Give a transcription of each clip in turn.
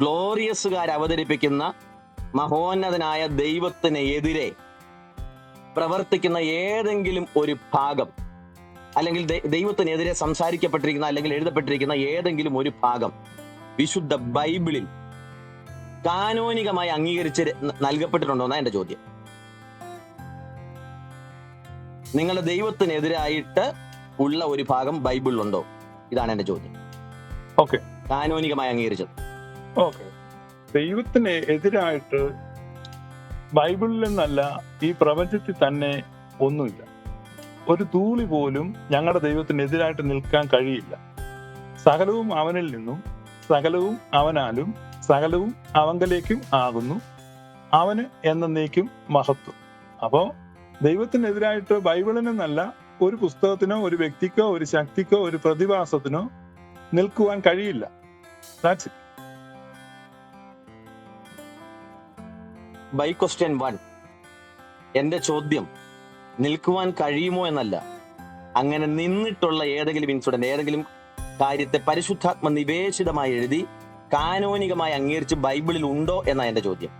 ഗ്ലോറിയസുകാർ അവതരിപ്പിക്കുന്ന മഹോന്നതനായ ദൈവത്തിന് എതിരെ പ്രവർത്തിക്കുന്ന ഏതെങ്കിലും ഒരു ഭാഗം അല്ലെങ്കിൽ ദൈവത്തിനെതിരെ സംസാരിക്കപ്പെട്ടിരിക്കുന്ന അല്ലെങ്കിൽ എഴുതപ്പെട്ടിരിക്കുന്ന ഏതെങ്കിലും ഒരു ഭാഗം വിശുദ്ധ ബൈബിളിൽ കാനോനികമായി അംഗീകരിച്ച് ര- നൽകപ്പെട്ടിട്ടുണ്ടോ എന്നാ എന്റെ ചോദ്യം. നിങ്ങളുടെ ദൈവത്തിനെതിരായിട്ട് ഉള്ള ഒരു ഭാഗം ബൈബിളിലുണ്ടോ? ഇതാണ് എന്റെ ചോദ്യം. ഓക്കെ. കാനോനികമായി അംഗീകരിച്ചത്. ഓക്കെ. ദൈവത്തിന് എതിരായിട്ട് ബൈബിളിൽ നിന്നല്ല ഈ പ്രപഞ്ചത്തിൽ തന്നെ ഒന്നുമില്ല. ഒരു തൂളി പോലും ഞങ്ങളുടെ ദൈവത്തിന് എതിരായിട്ട് നിൽക്കാൻ കഴിയില്ല. സകലവും അവനിൽ നിന്നും സകലവും അവനാലും സകലവും അവങ്കലേക്കും ആകുന്നു. അവന് എന്നേക്കും മഹത്വം. അപ്പോ ദൈവത്തിനെതിരായിട്ട് ബൈബിളിനെന്നല്ല ഒരു പുസ്തകത്തിനോ ഒരു വ്യക്തിക്കോ ഒരു ശക്തിക്കോ ഒരു പ്രതിഭാസത്തിനോ നിൽക്കുവാൻ കഴിയില്ല. That's it. By question one എന്റെ ചോദ്യം നിൽക്കുവാൻ കഴിയുമോ എന്നല്ല. അങ്ങനെ നിന്നിട്ടുള്ള ഏതെങ്കിലും ഇൻസിഡന്റ് ഏതെങ്കിലും കാര്യത്തെ പരിശുദ്ധാത്മ നിവേശിതമായി എഴുതി കാനോനികമായി അംഗീകരിച്ച് ബൈബിളിൽ ഉണ്ടോ എന്നാ എന്റെ ചോദ്യം.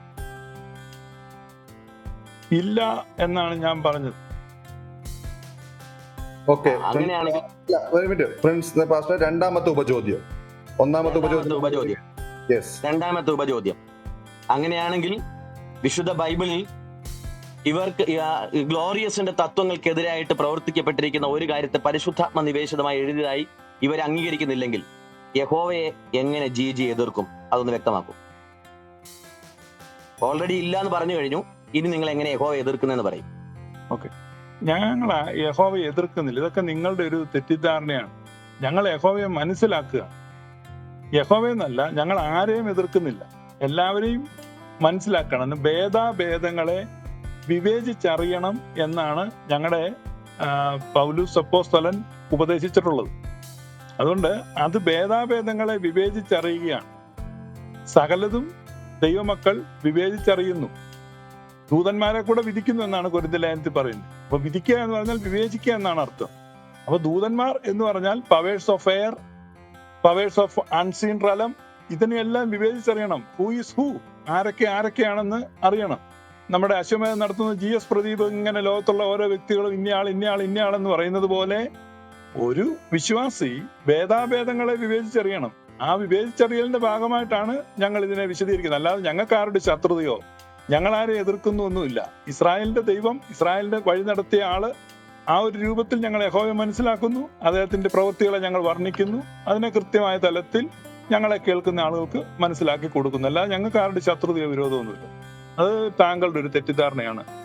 ഇല്ല എന്നാണ് ഞാൻ പറഞ്ഞത്. ഓക്കെ അങ്ങനെയാണെങ്കിൽ രണ്ടാമത്തെ ഉപചോദ്യം. ഒന്നാമത്തെ ഉപചോദ്യം. രണ്ടാമത്തെ ഉപചോദ്യം. അങ്ങനെയാണെങ്കിൽ വിശുദ്ധ ബൈബിളിൽ ഇവർക്ക് ഗ്ലോറിയസിന്റെ തത്വങ്ങൾക്കെതിരായിട്ട് പ്രവർത്തിക്കപ്പെട്ടിരിക്കുന്ന ഒരു കാര്യത്തെ പരിശുദ്ധാത്മ നിവേശിതമായി എഴുതിയതായി ഇവർ അംഗീകരിക്കുന്നില്ലെങ്കിൽ യഹോവയെ എങ്ങനെ ജി ജി എതിർക്കും? അതൊന്ന് വ്യക്തമാക്കും. ഓൾറെഡി ഇല്ല എന്ന് പറഞ്ഞു കഴിഞ്ഞു. ഇനി നിങ്ങൾ എങ്ങനെ യഹോവ എതിർക്കുന്നെന്ന് പറയും. ഓക്കെ. ഞങ്ങൾ യഹോവ എതിർക്കുന്നില്ല. ഇതൊക്കെ നിങ്ങളുടെ ഒരു തെറ്റിദ്ധാരണയാണ്. ഞങ്ങൾ യഹോവയെ മനസ്സിലാക്കുക. യഹോവയെന്നല്ല ഞങ്ങൾ ആരെയും എതിർക്കുന്നില്ല. എല്ലാവരെയും മനസ്സിലാക്കണം. ഭേദാഭേദങ്ങളെ വിവേചിച്ചറിയണം എന്നാണ് ഞങ്ങളുടെ പൗലൂസ് സപ്പോസ്തലൻ ഉപദേശിച്ചിട്ടുള്ളത്. അതുകൊണ്ട് അത് ഭേദാഭേദങ്ങളെ വിവേചിച്ചറിയുകയാണ്. സകലതും ദൈവമക്കൾ വിവേചിച്ചറിയുന്നു. ദൂതന്മാരെ കൂടെ വിധിക്കുന്നു എന്നാണ് കൊരിന്തലേനത്തിൽ പറയുന്നത്. അപ്പൊ വിധിക്കുക എന്ന് പറഞ്ഞാൽ വിവേചിക്കുക എന്നാണ് അർത്ഥം. അപ്പൊ ദൂതന്മാർ എന്ന് പറഞ്ഞാൽ powers of air powers of unseen realm ഇതിനെല്ലാം വിവേചിച്ചറിയണം. ഹൂ ഈസ് ഹൂ ആരൊക്കെ ആരൊക്കെയാണെന്ന് അറിയണം. നമ്മുടെ അശ്വമേധം നടത്തുന്ന ജി എസ് പ്രദീപ് ഇങ്ങനെ ലോകത്തുള്ള ഓരോ വ്യക്തികളും ഇന്നയാൾ ഇന്നയാൾ ഇന്നയാളെന്ന് പറയുന്നത് പോലെ ഒരു വിശ്വാസി ഭേദാഭേദങ്ങളെ വിവേചിച്ചറിയണം. ആ വിവേചിച്ചറിയലിന്റെ ഭാഗമായിട്ടാണ് ഞങ്ങൾ ഇതിനെ വിശദീകരിക്കുന്നത്. അല്ലാതെ ഞങ്ങൾക്ക് ആരുടെ ശത്രുതയോ ഞങ്ങൾ ആരെ എതിർക്കുന്നു ഒന്നുമില്ല. ഇസ്രായേലിന്റെ ദൈവം ഇസ്രായേലിന്റെ വഴി നടത്തിയ ആൾ ആ ഒരു രൂപത്തിൽ ഞങ്ങൾ യഹോവയെ മനസ്സിലാക്കുന്നു. അദ്ദേഹത്തിന്റെ പ്രവൃത്തികളെ ഞങ്ങൾ വർണിക്കുന്നു. അതിനെ കൃത്യമായ തലത്തിൽ ഞങ്ങളെ കേൾക്കുന്ന ആളുകൾക്ക് മനസ്സിലാക്കി കൊടുക്കുന്നു അല്ലാതെ ഞങ്ങൾക്ക് ആരുടെ ശത്രുതയോ വിരോധമൊന്നുമില്ല. അത് താങ്കളുടെ ഒരു തെറ്റിദ്ധാരണയാണ്.